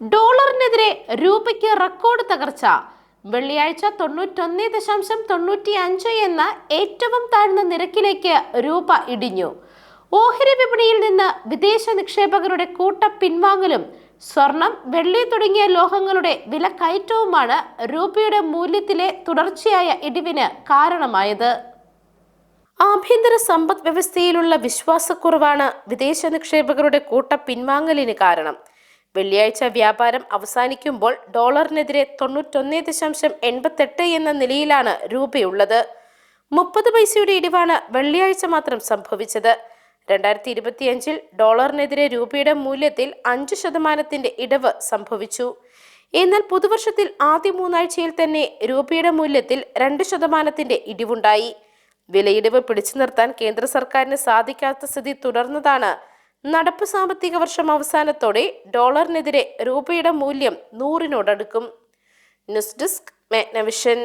ഡോളറിനെതിരെ രൂപയ്ക്ക് റെക്കോർഡ് തകർച്ച. വെള്ളിയാഴ്ച തൊണ്ണൂറ്റൊന്ന് ദശാംശം തൊണ്ണൂറ്റി അഞ്ച് എന്ന ഏറ്റവും താഴ്ന്ന നിരക്കിലേക്ക് രൂപ ഇടിഞ്ഞു. ഓഹരി വിപണിയിൽ നിന്ന് വിദേശ നിക്ഷേപകരുടെ കൂട്ട പിൻവാങ്ങലും സ്വർണം വെള്ളി തുടങ്ങിയ ലോഹങ്ങളുടെ വില കയറ്റവുമാണ് രൂപയുടെ മൂല്യത്തിലെ തുടർച്ചയായ ഇടിവിന് കാരണമായത്. ആഭ്യന്തര സമ്പദ് വ്യവസ്ഥയിലുള്ള വിശ്വാസക്കുറവാണ് വിദേശ നിക്ഷേപകരുടെ കൂട്ട പിൻവാങ്ങലിന് കാരണം. വെള്ളിയാഴ്ച വ്യാപാരം അവസാനിക്കുമ്പോൾ ഡോളറിനെതിരെ തൊണ്ണൂറ്റൊന്ന് ദശാംശം എൺപത്തെട്ട് എന്ന നിലയിലാണ് രൂപയുള്ളത്. മുപ്പത് പൈസയുടെ ഇടിവാണ് വെള്ളിയാഴ്ച മാത്രം സംഭവിച്ചത്. രണ്ടായിരത്തി ഇരുപത്തിയഞ്ചിൽ ഡോളറിനെതിരെ രൂപയുടെ മൂല്യത്തിൽ അഞ്ച് ശതമാനത്തിന്റെ ഇടവ് സംഭവിച്ചു. എന്നാൽ പുതുവർഷത്തിൽ ആദ്യ മൂന്നാഴ്ചയിൽ തന്നെ രൂപയുടെ മൂല്യത്തിൽ രണ്ട് ശതമാനത്തിന്റെ ഇടിവുണ്ടായി. വിലയിടിവ് പിടിച്ചു നിർത്താൻ കേന്ദ്ര സർക്കാരിന് സാധിക്കാത്ത സ്ഥിതി തുടർന്നതാണ് നടപ്പ് സാമ്പത്തിക വർഷം അവസാനത്തോടെ ഡോളറിനെതിരെ രൂപയുടെ മൂല്യം നൂറിനോടടുക്കും. News desk Magnavision.